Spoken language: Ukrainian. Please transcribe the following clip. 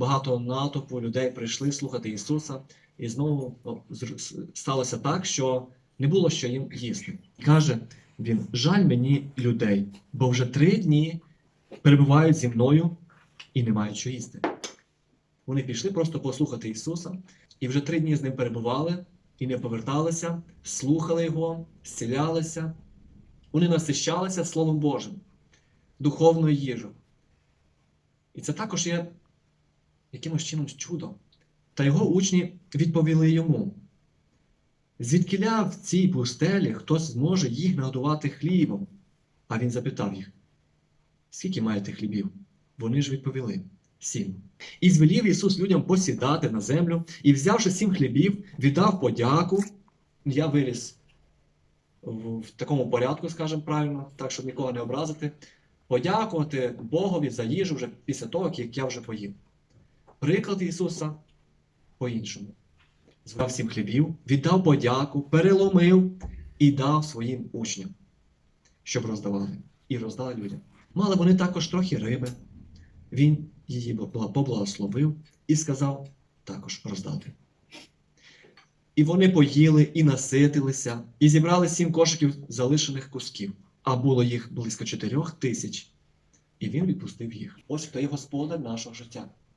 багато натовпу людей прийшли слухати Ісуса, і знову сталося так, що не було що їм їсти. Каже він: жаль мені людей, бо вже три дні перебувають зі мною і не мають що їсти. Вони пішли просто послухати Ісуса, і вже три дні з ним перебували і не поверталися, слухали Його, зцілялися. Вони насищалися Словом Божим, духовною їжею. І це також є якимось чином чудом. Та його учні відповіли йому: звідкиля в цій пустелі хтось зможе їх нагодувати хлібом? А він запитав їх: Скільки маєте хлібів? Вони ж відповіли: Сім. І звелів Ісус людям посідати на землю, і, взявши сім хлібів, віддав подяку. Я виліз в, в такому порядку, скажімо правильно, так, щоб нікого не образити. Подякувати Богові за їжу вже після того, як я вже поїв. Приклад Ісуса по-іншому. Звав сім хлібів, віддав подяку, переломив і дав своїм учням, щоб роздавали. І роздали людям. Мали вони також трохи риби. Він її поблагословив і сказав також роздати. І вони поїли і наситилися, і зібрали сім кошиків залишених кусків, а було їх близько чотирьох тисяч. І він відпустив їх. Ось хто є господар нашого життя.